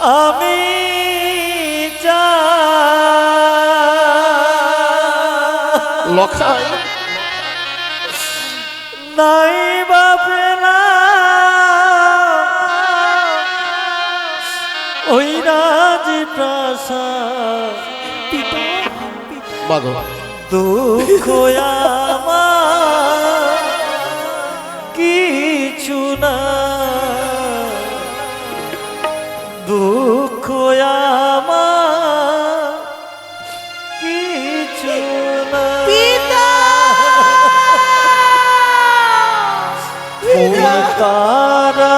আমি লখাই। নাই বাপে না। ওই রাজ পিতা দুঃখ তার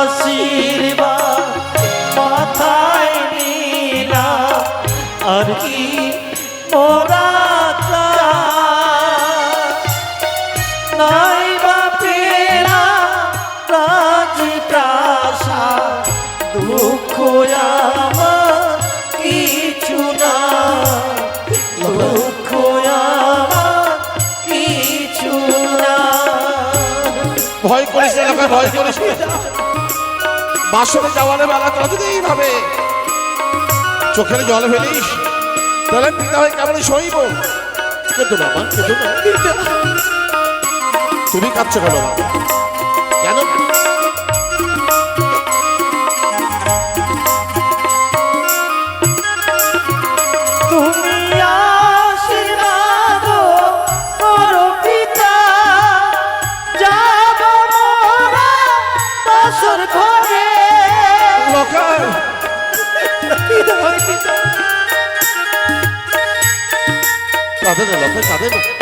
যাওয়ারে চোখের জল ফেলিস, তাহলে পিতা হয়ে কেমন সইব কিন্তু বাবা মা কিন্তু তুমি কাঁদছো কেন মা? কাঁদে না লখাই কাঁদে না তুমি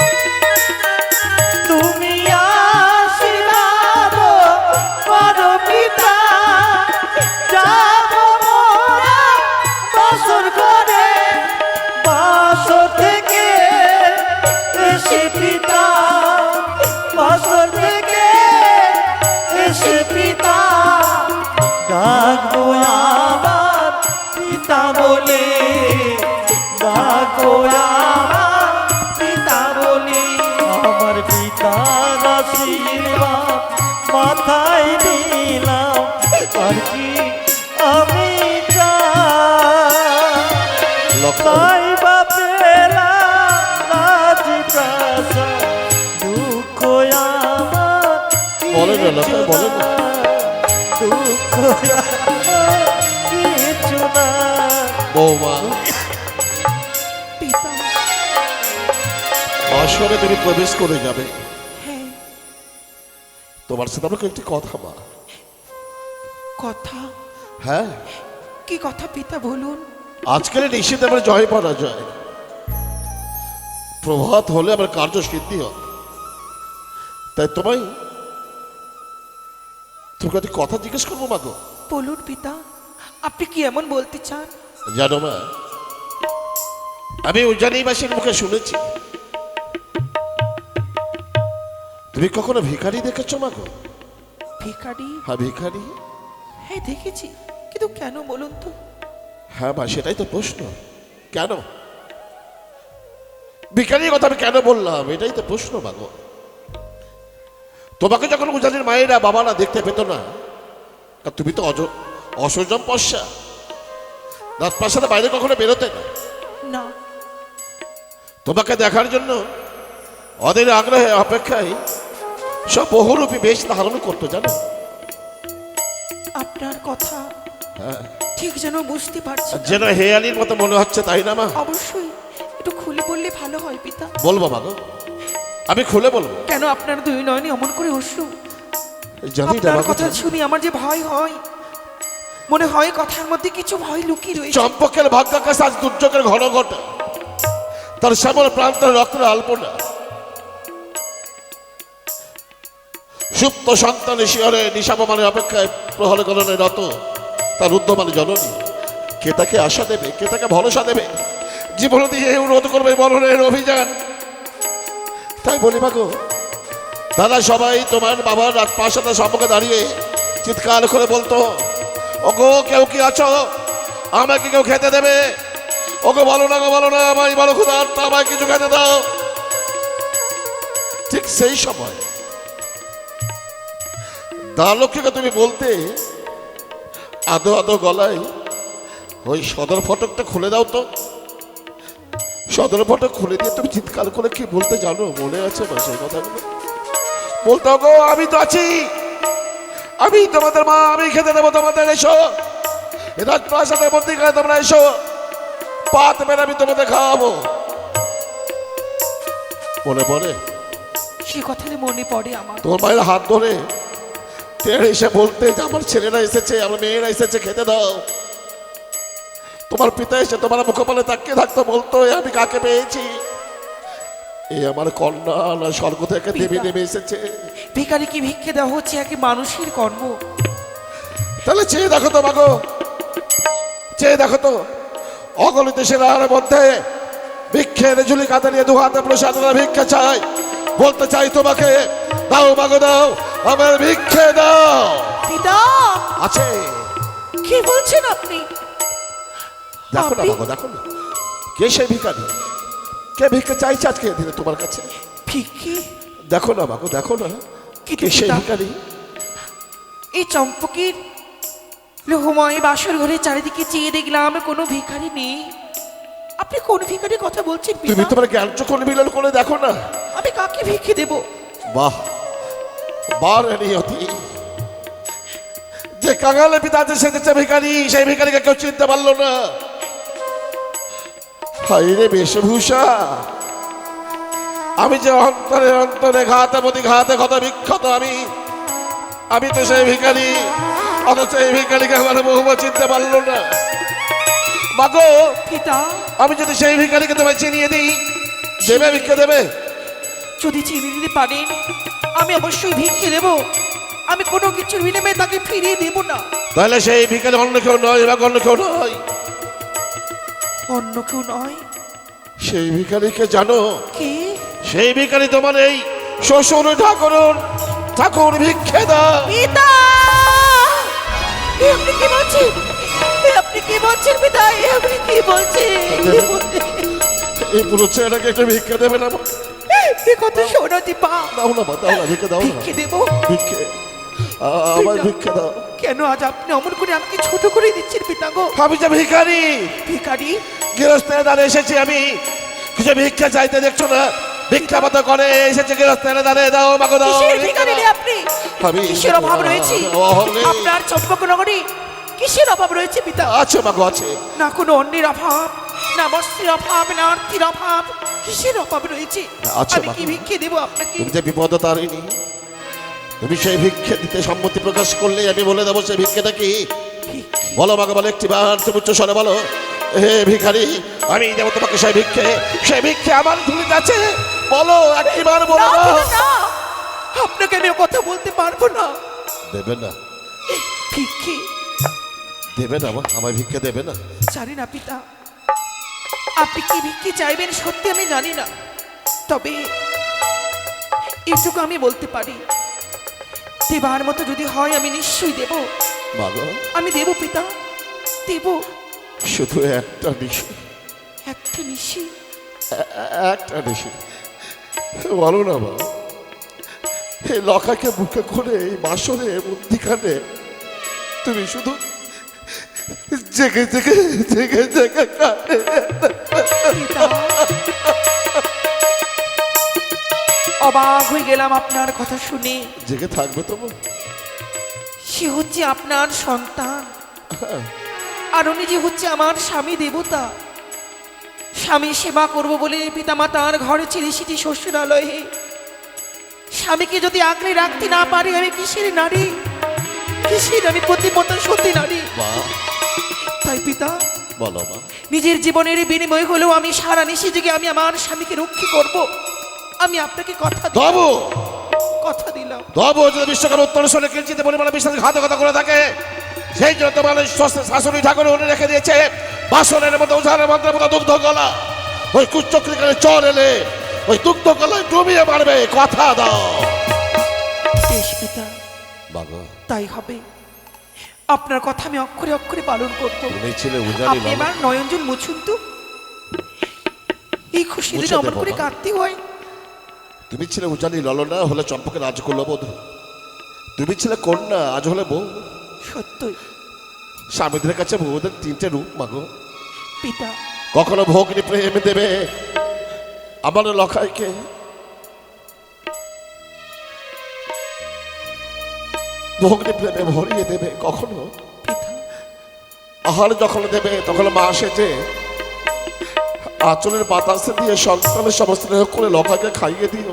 বাসরে তুমি প্রবেশ করে যাবে। হ্যাঁ। তোমার সাথে আমার একটি কথা মা। কথা? হ্যাঁ। কি কথা পিতা বলুন? আজকের নিষেধ আমার জয় পরাজয় প্রভাত হলে আমার কার্য সিদ্ধি হয়। তাই তোমায় তোর কাছে কথা জিজ্ঞেস করব মাগো বলুন পিতা আপনি কি এমন বলতে চান? জানো মা আমি উজানিবাসীর মুখে শুনেছি। তুমি কখনো ভিখারি দেখেছ মাগো ভিখারি? হ্যাঁ ভিখারি। হ্যাঁ দেখেছি। কিন্তু কেন বলুন তো? হ্যাঁ মা সেটাই তো প্রশ্ন। কেন? ভিখারির কথা আমি কেন বললাম? এটাই তো প্রশ্ন মাগো তোমাকে যখন উজানির মায়েরা বাবারা দেখতে পেত না আর তুমি তো অজ অসজম পশ্চা। রাজপ্রাসাদে বাইরে কখনো বেরোতে না। না। তোমাকে দেখার জন্য ওদের আগ্রহে অপেক্ষায় সব বহুরূপী বেশ ধারণ করতো জানো? আপনার কথা হ্যাঁ। ঠিক যেন বুঝতে পারছি। যেন হেয়ালির মতো মনে হচ্ছে তাই না মা? অবশ্যই। একটু খুলে বললে ভালো হয় পিতা। বলব মাগো আমি খুলে বলব। কেন আপনার দুই নয়নে অমন করে অশ্রু? জানি না আপনার কথা শুনি আমার যে ভয় হয় মনে হয় কথার মধ্যে কিছু ভয় লুকিয়ে রয়েছে। চম্পকের ভাগ্যাকাশ আজ দুর্যোগের ঘন ঘটা। তার শ্যামল প্রান্তের রক্তের আলপনা। সুপ্ত সন্তানের শিহরে নিশাপমানের অপেক্ষায় প্রহর গণনের রত, তার উদ্যমানে জননী। কে তাকে আশা দেবে, কে তাকে ভরসা দেবে? জীবন দিয়ে রোধ করবে মরণের অভিযান। তাই বলি মাগো দাদা সবাই তোমার বাবার রাজপ্রাসাদের সম্মুখে দাঁড়িয়ে চিৎকার করে বলতো, ওগো, কেউ কি আছো? আমাকে কেউ খেতে দেবে? ওকে বলো না গো, বলো না আমায়, বলো খুদার, আমায় কিছু খেতে দাও। ঠিক সেই সময় দালক্ষীকে তুমি বলতে আদো আদো গলায় ওই সদর ফটকটা খুলে দাও তো। সদর ফটক খুলে দিয়ে তুমি চিৎকার করে কি বলতে জানো? মনে আছে সেই কথাগুলো? বলতে গো আমি তো আছি। আমি তোমাদের মা আমি খেতে দেবো তোমাদের এসো। এ রাজপ্রাসাদের মন্দিরে তোমরা এসো। পাত মেরে আমি তোমাদের খাওয়াবো। মনে পড়ে? সে কথা মনে পড়ে আমার। তোমার মায়ের হাত ধরে তেড়ে এসে বলতে যে আমার ছেলেরা এসেছে আমার মেয়েরা এসেছে খেতে দাও। তোমার পিতা এসে তোমার মুখপালে তাকিয়ে থাকতো বলতো আমি কাকে পেয়েছি? এই আমার কন্যা না স্বর্গ থেকে দেবী নেমে এসেছে। ভিখারিকে ভিক্ষে দেওয়া হচ্ছে? একে মানুষের কর্ম। তাহলে চেয়ে দেখো তো মাগো চেয়ে দেখো তো। অগলিত সেনার মধ্যে ভিক্ষের ঝুলি কাঁধে নিয়ে দু হাতে প্রসাদনা ভিক্ষা চাই। বলতে চাই তোমাকে দাও মাগো দাও। আমার ভিক্ষে দাও। পিতা আছে। কি বলছেন আপনি? দেখো না বাবা দেখো না। কে সেই ভিখারি? কে ভিক্ষা চাইছে আজকে দিনে তোমার কাছে? ভিক্ষে? দেখো না বাবু দেখো না। কে পিতা- ভিখারি? এই চম্পকের লোহময় বাসর ঘরে চারিদিকে চেয়ে দেখলাম কোনো ভিখারি নেই। আপনি কোন ভিখারির কথা বলছেন তুমি তোমার জ্ঞান চক্ষু মিলন করে দেখো না। আমি কাকে ভিক্ষে দেব? বাহ বার নিয়তি যে কাঙালে পিতাতে সেজেছে ভিখারি সেই ভিখারিকে কেউ চিনতে পারল না। বেশভূষা। আমি যে অন্তরে অন্তরে ঘাতে প্রতি ঘাতে ক্ষত বিক্ষত আমি আমি তো সেই ভিখারি অথচ এই ভিখারিকে আমার বহুমা চিনতে পারল না। মাগো পিতা। আমি যদি সেই ভিখারিকে তোমায় চিনিয়ে দিই দেবে ভিক্ষা দেবে? যদি চিনি দিতে পারেন আমি অবশ্যই ভিক্ষে দেব। আমি কোনো কিছুর বিনিময়ে তাকে ফিরিয়ে দেব না। তাহলে সেই ভিখারি অন্য কেউ নয় বা অন্য কেউ নয়? অন্য কেউ নয়। সেই ভিখারিকে জানো? কি? সেই ভিখারি তোমার এই শ্বশুর ঠাকুর ঠাকুর ভিক্ষে দাও। পিতা! আপনি কি বলছেন? আপনি কি বলছেন পিতা? আপনি কি বলছেন? এই পুরো ছেলেটাকে একটা ভিক্ষে দেবে না মা? এ কথা শোনো দীপা দাও না দাও না ভিক্ষে দাও ভিক্ষে দেব? ভিক্ষে। আমার ভিক্ষে দাও। কেন আজ আপনি অমন করে আমাকে ছোট করে দিচ্ছেন পিতা গো? আমি যে ভিখারি। ভিখারি? গৃহস্থের দ্বারে এসেছি আমি। কিছু ভিক্ষা চাইতে দেখছ না ভিক্ষা মতো করে এসেছে গৃহস্থের দ্বারে। দাও মাগো দাও ভিখারি আপনি? আমি কিসের অভাব রয়েছে। আপনার চম্পকনগরে কিসের অভাব রয়েছে পিতা? আছে মাগো আছে। না কোনো অন্যের অভাব? না বস্ত্রের অভাব না অর্থের অভাব কিসের অভাব রয়েছে আমি কি ভিক্ষে দেবো আপনাকে? তুমি যে বিপদ তারিনি তুমি সেই ভিক্ষে দিতে সম্মতি প্রকাশ করলে আমি বলে দেবো সেই ভিক্ষেটা কি? বলো একটি বার তুমি উচ্চ স্বরে বলো। হে ভিখারি আমি দেবো তোমাকে সেই ভিক্ষে। সেই ভিক্ষে আমার আছে। বলো বলো। আপনাকে আমি কথা বলতে পারব না। দেবে না। ভিক্ষে? দেবে না আমার ভিক্ষে দেবে না। জানি না পিতা আপনি কি ভিক্ষে চাইবেন সত্যি আমি জানি না। তবে এটুকু আমি বলতে পারি দেবার মতো যদি হয় আমি নিশ্চয়ই দেব। মাগো আমি দেব পিতা দেব। শুধু একটা নিশি। একটা নিশি? একটা নিশি। বলো না মা এই লকাকে বুকে করে এই বাসরে মধ্যিখানে তুমি শুধু জেগে জেগে জেগে জেগে কাটে অবাক হয়ে গেলাম আপনার কথা শুনে। জেগে থাকবে তো মা? সে হচ্ছে আপনার সন্তান। আর উনি যে হচ্ছে আমার স্বামী দেবতা। স্বামী সেবা করব বলে পিতামাতার ঘরে ছেড়ে সেটি শ্বশুরালয়ে। স্বামীকে যদি আগলে রাখতে না পারি আমি কিসের নারী? কিসের আমি প্রতিপতা সত্যি নারী তাই পিতা? বলো মা। নিজের জীবনের বিনিময় হলেও আমি সারা নিশি যুগে আমি আমার স্বামীকে রক্ষী করব। আমি আপনাকে কথা দি- তবু কথা দিলাম। তবু যদি বিশ্বকাপ উত্তর শোনে কিঞ্চিত পরিমাণে বিশ্বাসঘাতকতা করে থাকে। সেই জন্য তোমার শাশুড়ি ঠাকুর উনি রেখে দিয়েছে। বাসনের মতো উজানের মন্ত্রের মতো দুগ্ধ গলা। ওই কুচক্রিকারে চর এলে ওই দুগ্ধ গলায় ডুবিয়ে মারবে। কথা দাও। পিতা। তাই হবে। আপনার কথা আমি অক্ষরে অক্ষরে পালন করব। আপনি এবার নয়নজন মুছুন তো এই খুশি দিনে অমন করে কাঁদতে হয়। তুমি ছিলে উজানি ললনা হলে চম্পকে রাজ করল বোধ। তুমি ছিলে কন্যা আজ হলে বউ। সত্যই। স্বামীদের কাছে বউদের তিনটে রূপ মাগো। পিতা। কখনো ভগ্নি প্রেম দেবে? আমার লখাইকে ভগ্নি প্রেমে ভরিয়ে দেবে কখনো? আহার যখন দেবে, তখন মা সেজে আঁচলের বাতাসে দিয়ে সন্তানের সমস্ত করে লখাকে খাইয়ে দিও।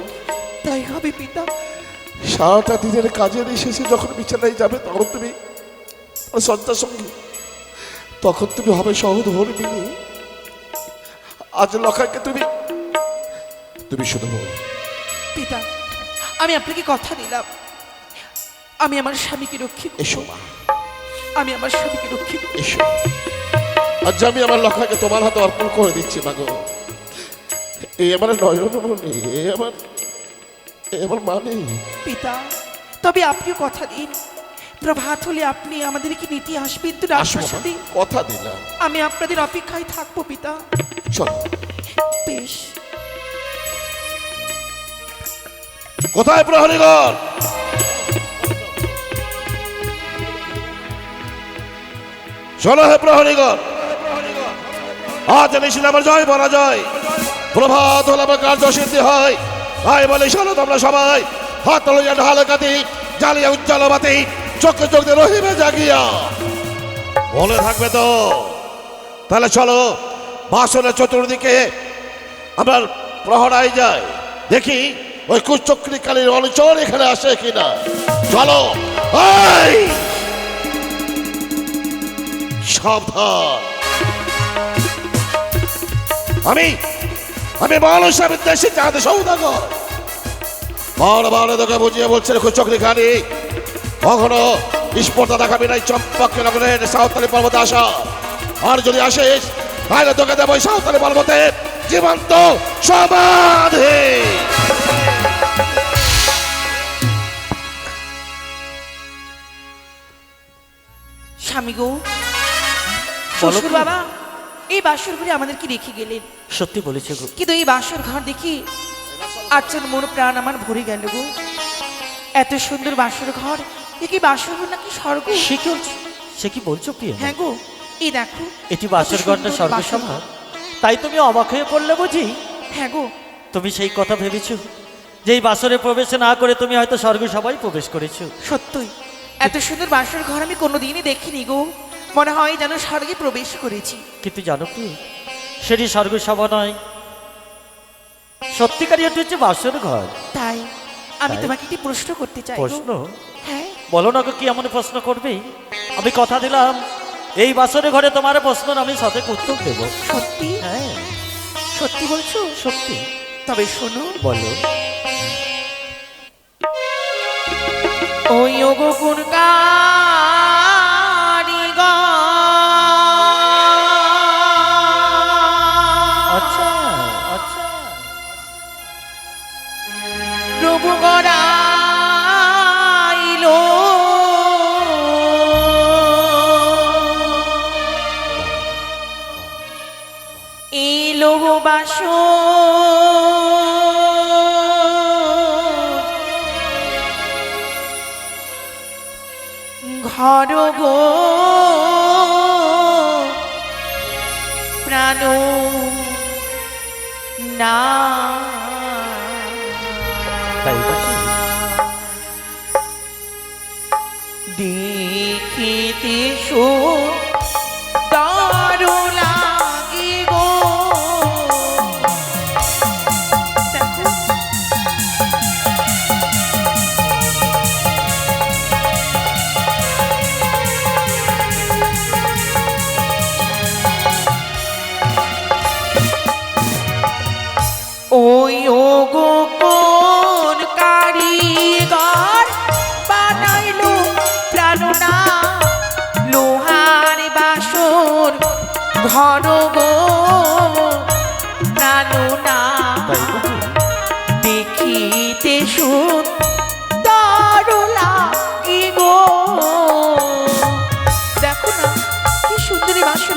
তাই হবে পিতা। সারাটা দিনের কাজে শেষে যখন বিছানায় যাবে, তখন তুমি সন্তান সঙ্গী। তখন তুমি হবে সহজ ধর্মিনী আজ লখাকে তুমি তুমি শুধু পিতা, আমি আপনাকে কথা দিলাম। আমি আমার স্বামীকে রক্ষী করব। এসো মা। আমি আমার স্বামীকে রক্ষিত এসো। আজ আমি আমার লখাকে তোমার হাতে অর্পণ করে দিচ্ছি মাগো এই আমার নয়নমণি এ আমার এ আমার মানে। পিতা তবে আপনিও কথা দিন। প্রভাত হলে আপনি আমাদেরকে নিতে আসবেন তো রাজপ্রাসাদে কথা দিলাম। আমি আপনাদের অপেক্ষায় থাকব পিতা। চল। বেশ। কোথায় প্রহরীগণ? শোনো হে প্রহরীগণ। আজ নিশিল আমার জয়, পরাজয়। প্রভাত হলে আমার কার্য সিদ্ধি হয়। ভাই বলে শোনো তোমরা সবাই। হাত লইয়া ঢালে কাতি জ্বালিয়া উজ্জ্বল বাতি, চোখে চোখ দিয়ে রহিবে জাগিয়া। মনে থাকবে তো? তাহলে চলো, বাসনের চতুর্দিকে আমার প্রহরাই যায় দেখি ওই কুচক্রী কালীর অনুচর এখানে আসে কিনা। চলো, এই! সাবধান। আমি আমি মানুষ আমি দেশে চাঁদে সৌদাগর। বারবার তোকে বুঝিয়ে বলছে কুচক্রী কালী কখনো স্পর্ধা দেখাবি নাই চম্পককে নগরের সাঁওতালি পর্বতে আসা। আর যদি আসিস, তাহলে তোকে দেবো সাঁওতালি পর্বতে। জীবন্ত সমাধি। স্বামী গো শ্বশুর বাবা এই বাসর ঘরে আমাদেরকে রেখে গেলেন। সত্যি বলেছে গো। কিন্তু এই বাসর ঘর দেখি আচ্ছা মন প্রাণ আমার ভরে গেল গো। এত সুন্দর বাসর ঘর এ কি বাসর ঘর নাকি স্বর্গ? সে কি সে কি বলছো প্রিয়? হ্যাঁ গো এই দেখো এটি বাসর ঘরটা বাসর তাই তুমি অবাক হয়ে পড়লে বুঝি হ্যাঁ গো। তুমি সেই কথা ভেবেছো? যে এই বাসরে প্রবেশ না করে তুমি হয়তো স্বর্গ সবাই প্রবেশ করেছ। সত্যই এত সুন্দর বাসর ঘর আমি কোনোদিনই দেখিনি গো। মনে হয় যেন স্বর্গে প্রবেশ করেছি। কিন্তু জানো কি? সেটি স্বর্গ সভা নয়। সত্যিকারই এটি হচ্ছে বাসর ঘর। তাই আমি তোমাকে একটি প্রশ্ন করতে চাই প্রশ্ন? হ্যাঁ? বলো না কি এমন প্রশ্ন করবে? আমি কথা দিলাম এই বাসরে ঘরে তোমার প্রশ্ন আমি সঠিক উত্তর দেবো। সত্যি? হ্যাঁ। সত্যি বলছো? সত্যি। তবে শোনো। বলো। ওই ওগো কোন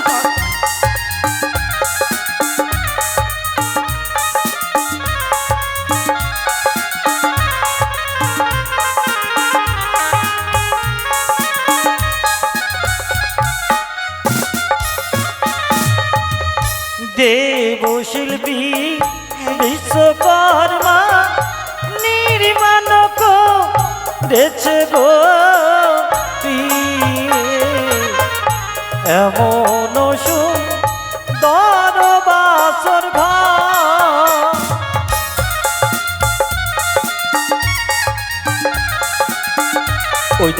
সুন্দরী ওই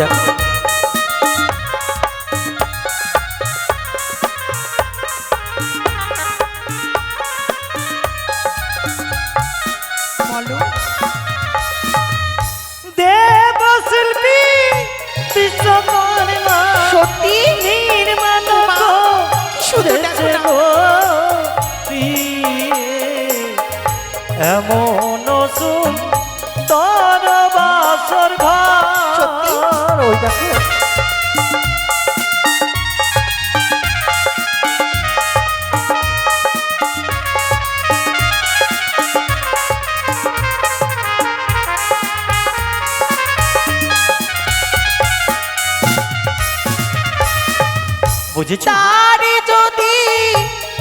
বুঝেছ? তারে যদি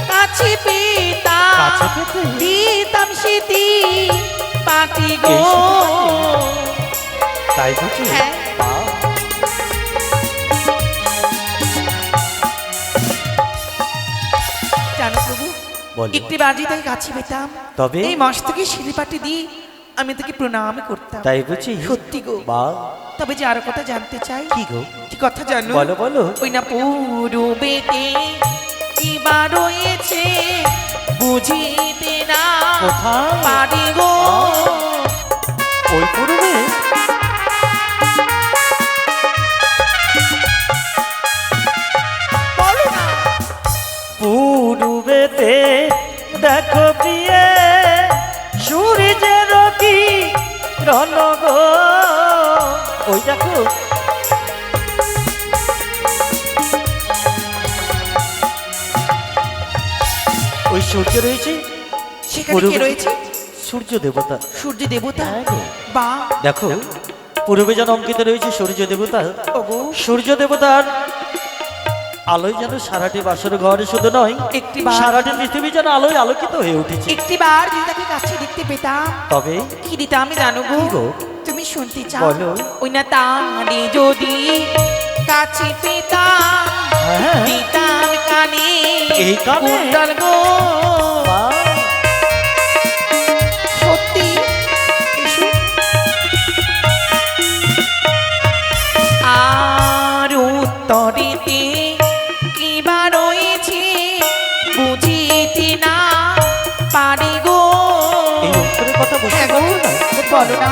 কাছে পেতে? দিতাম স্মৃতি পাতি গো। তাই বুঝি হ্যাঁ। একটি বাজি তাকে কাছে পেতাম। তবে? এই মাস থেকে শিলিপাটি দিয়ে আমি তাকে প্রণাম করতাম। তাই বুঝি? সত্যি গো। বা তবে যে আরও কথা জানতে চাই কি গো? কথা জানো? বলো বলো। ওই না পূর্বেতে কিবা রয়েছে বুঝিতে না কোথায়? পারি গো। ওই পূর্বে পূর্বেতে দেখো প্রিয়ে সূর্যের কি রণ গো ওই দেখো। সূর্য রয়েছে? সেখানে কে রয়েছে? সূর্য দেবতা। সূর্য দেবতা? হ্যাঁ বা। দেখো পূর্বে যেন অঙ্কিত রয়েছে সূর্য দেবতা সূর্য দেবতার আলোয় যেন সারাটি বাসর ঘরে শুধু নয় একটি সারাটি পৃথিবী যেন আলোয় আলোকিত হয়ে উঠেছে। একটি বার যদি তাকে কাছে দেখতে পেতাম তবে কি দিতাম আমি জানো গো? তুমি শুনতে চাও। বলো। ওই না তারে যদি কাছে পেতাম। দিতাম কানে এই? কুণ্ডল গো। সত্যি? আর উত্তরেতে কিবা রয়েছে বুঝিতে না পারি গো। এই উত্তরের কথা হ্যাঁ? বলো না।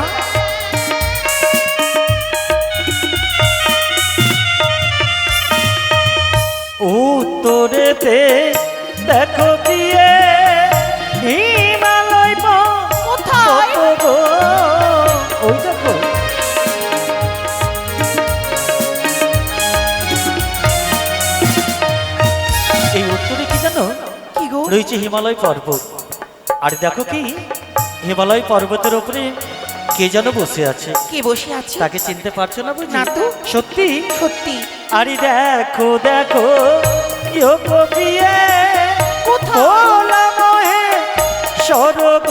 উত্তরেতে দেখো বিয়ে হিমালয় কোথায়? ওই দেখো। এই উত্তরে কি জানো? কি গো? রয়েছে হিমালয় পর্বত। আর দেখো কি হিমালয় পর্বতের উপরে কে যেন বসে আছে? কে বসে আছে? তাকে চিনতে পারছ না বুঝি? না তো। সত্যি? সত্যি। আরে দেখো দেখো মহে স্বর্গ।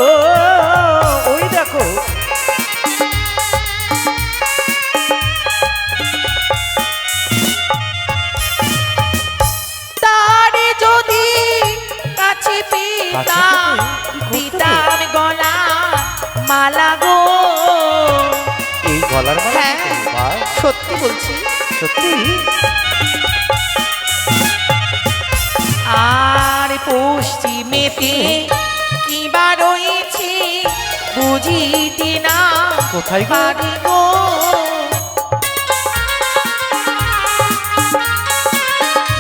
ওই দেখো। তারে যদি কাছে পেতাম পেতে? কি করতে গো? দিতাম গলা মালা গো। এই গলার মালা হ্যাঁ সত্যি বলছি। সত্যি? পশ্চিমেতে কিবা রয়েছে বুঝিতে না কোথায়? পারি গো।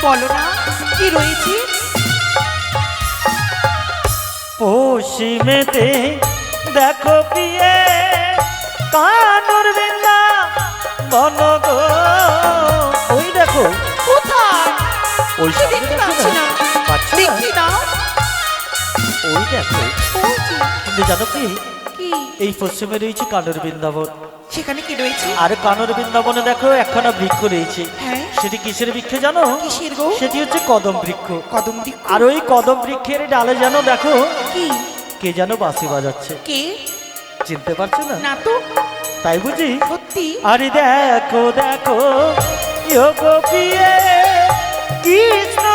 বলো না কি রয়েছে? পশ্চিমেতে দেখো পিয়ে কানুর বিন্দা বন গো। ওই দেখো কোথায়? ওই সামনে। ওই দেখো। কিন্তু জানো কি? এই পশ্চিমে রয়েছে কানর বৃন্দাবন। সেখানে কি রয়েছে? আর কানর বৃন্দাবনে দেখো একখানা বৃক্ষ রয়েছে। হ্যাঁ। সেটি কিসের বৃক্ষ জানো? সেটি হচ্ছে কদম বৃক্ষ। কদম বৃক্ষ। আর ওই কদম বৃক্ষের ডালে যেন দেখো? কি? কে যেন বাঁশি বাজাচ্ছে। কে? চিনতে পারছ না? না তো। তাই বুঝি? সত্যি? আরে দেখো দেখো। ইয়ো গোপিয়ে কৃষ্ণ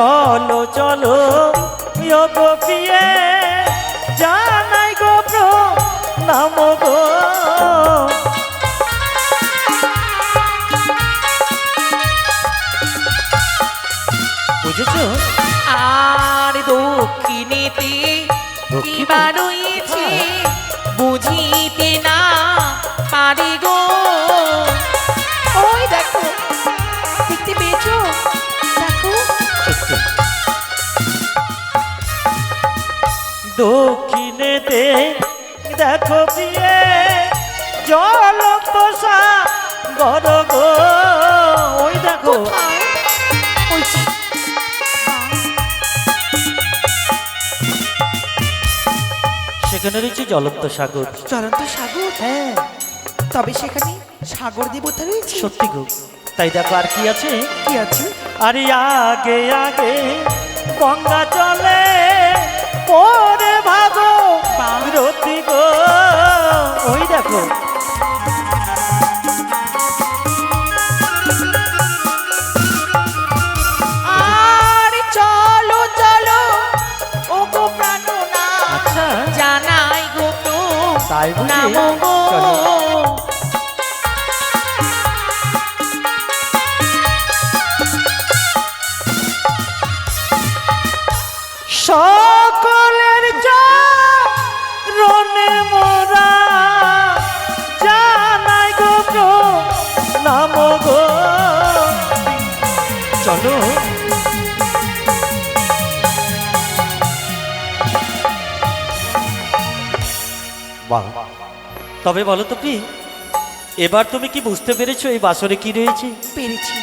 চলো চলো গোপিয়ে জানাই গো নাম গো। বুঝেছ? দক্ষিণেতে দেখো বিয়ে জল পোষা গর গো। ওই দেখো। সেখানে রয়েছে জ্বলন্ত সাগর। চলন্ত সাগর? হ্যাঁ। তবে সেখানে সাগর দেবতা রয়েছে? সত্যি গো। তাই দেখো আর কি আছে? কি আছে? আরে আগে আগে গঙ্গা চলে পরে ভাগো। রতি গো ওই দেখো। আচ্ছা। জানাই গো তো তাই বুঝি? তবে বলো তো প্রিয় এবার তুমি কি বুঝতে পেরেছ এই বাসরে কি রয়েছে? পেরেছি।